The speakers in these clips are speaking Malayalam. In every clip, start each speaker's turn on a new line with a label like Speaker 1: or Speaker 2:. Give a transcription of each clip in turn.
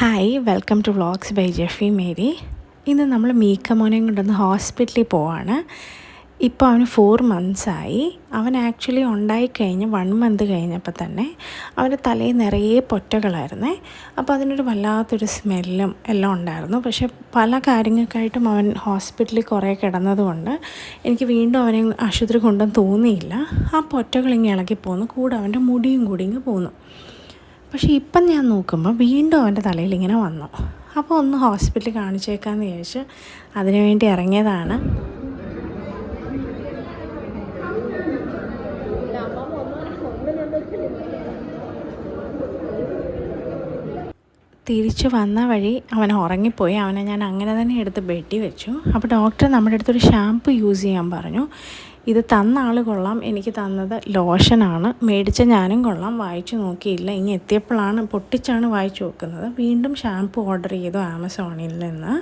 Speaker 1: Hi welcome to vlogs by Jeffy Mary ഇന്ന് നമ്മൾ മീക്കമോനെ കൊണ്ടുവന്ന് ഹോസ്പിറ്റലിൽ പോവാണ്. ഇപ്പോൾ അവന് ഫോർ മന്ത്സായി അവൻ ആക്ച്വലി ഉണ്ടായിക്കഴിഞ്ഞ് വൺ മന്ത് കഴിഞ്ഞപ്പോൾ തന്നെ അവന്റെ തലയിൽ നിറയെ പൊറ്റകളായിരുന്നേ. അപ്പോൾ അതിനൊരു വല്ലാത്തൊരു സ്മെല്ലും എല്ലാം ഉണ്ടായിരുന്നു. പക്ഷേ പല കാര്യങ്ങൾക്കായിട്ടും അവൻ ഹോസ്പിറ്റലിൽ കുറേ കിടന്നതുകൊണ്ട് എനിക്ക് വീണ്ടും അവനെ ആശുപത്രി കൊണ്ടുവന്ന് തോന്നിയില്ല. ആ പൊറ്റകൾ ഇങ്ങനെ ഇളകി പോന്നു കൂടെ അവന്റെ മുടിയും കൂടി ഇങ്ങ് പോന്നു. പക്ഷേ ഇപ്പം ഞാൻ നോക്കുമ്പോൾ വീണ്ടും അവന്റെ തലയിൽ ഇങ്ങനെ വന്നു. അപ്പോൾ ഒന്ന് ഹോസ്പിറ്റലിൽ കാണിച്ചേക്കാമെന്ന് അതിനു വേണ്ടി ഇറങ്ങിയതാണ്. തിരിച്ചു വന്ന വഴി അവൻ ഉറങ്ങിപ്പോയി. അവനെ ഞാൻ അങ്ങനെ തന്നെ എടുത്ത് ബെഡി വെച്ചു. അപ്പോൾ ഡോക്ടർ നമ്മുടെ അടുത്തൊരു ഷാംപൂ യൂസ് ചെയ്യാൻ പറഞ്ഞു. ഇത് തന്ന ആൾ കൊള്ളാം എനിക്ക് തന്നത് ലോഷനാണ്. മേടിച്ച ഞാനും കൊള്ളാം വായിച്ചു നോക്കിയില്ല. ഇനി എത്തിയപ്പോഴാണ് പൊട്ടിച്ചാണ് വായിച്ചു നോക്കുന്നത്. വീണ്ടും ഷാംപൂ ഓർഡർ ചെയ്തു ആമസോണിൽ നിന്ന്.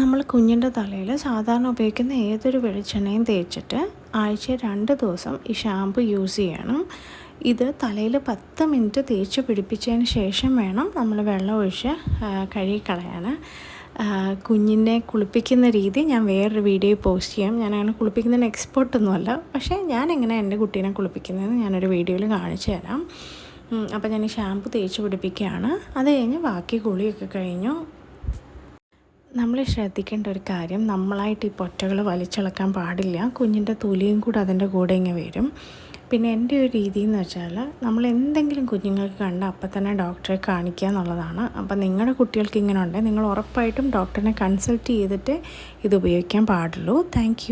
Speaker 1: നമ്മൾ കുഞ്ഞിന്റെ തലയിൽ സാധാരണ ഉപയോഗിക്കുന്ന ഏതൊരു വെളിച്ചെണ്ണയും തേച്ചിട്ട് ആഴ്ച രണ്ട് ദിവസം ഈ ഷാമ്പു യൂസ് ചെയ്യണം. ഇത് തലയിൽ പത്ത് മിനിറ്റ് തേച്ച് പിടിപ്പിച്ചതിന് ശേഷം വേണം നമ്മൾ വെള്ളം ഒഴിച്ച് കഴുകിക്കളയാൻ കുഞ്ഞിനെ കുളിപ്പിക്കുന്ന രീതി ഞാൻ വേറൊരു വീഡിയോ പോസ്റ്റ് ചെയ്യാം. ഞാൻ അങ്ങനെ കുളിപ്പിക്കുന്നതിന് എക്സ്പേർട്ടൊന്നുമല്ല പക്ഷേ ഞാൻ എങ്ങനെ എന്റെ കുട്ടീനെ കുളിപ്പിക്കുന്നതെന്ന് ഞാനൊരു വീഡിയോയിൽ കാണിച്ചു തരാം. അപ്പോൾ ഞാൻ ഈ ഷാമ്പു തേച്ച് പിടിപ്പിക്കുകയാണ്. അത് കഴിഞ്ഞ് ബാക്കി കുളിയൊക്കെ കഴിഞ്ഞു. നമ്മൾ ശ്രദ്ധിക്കേണ്ട ഒരു കാര്യം നമ്മളായിട്ട് ഈ പൊറ്റകൾ വലിച്ചിളക്കാൻ പാടില്ല. കുഞ്ഞിന്റെ തൊലിയും കൂടെ അതിന്റെ കൂടെ ഇങ്ങനെ വരും. പിന്നെ എന്റെ ഒരു രീതി എന്ന് വെച്ചാൽ നമ്മൾ എന്തെങ്കിലും കുഞ്ഞുങ്ങൾക്ക് കണ്ട അപ്പം തന്നെ ഡോക്ടറെ കാണിക്കുക എന്നുള്ളതാണ്. അപ്പം നിങ്ങളുടെ കുട്ടികൾക്ക് ഇങ്ങനെ ഉണ്ടെങ്കിൽ നിങ്ങൾ ഉറപ്പായിട്ടും ഡോക്ടറിനെ കൺസൾട്ട് ചെയ്തിട്ട് ഇത് ഉപയോഗിക്കാൻ പാടുള്ളൂ. താങ്ക്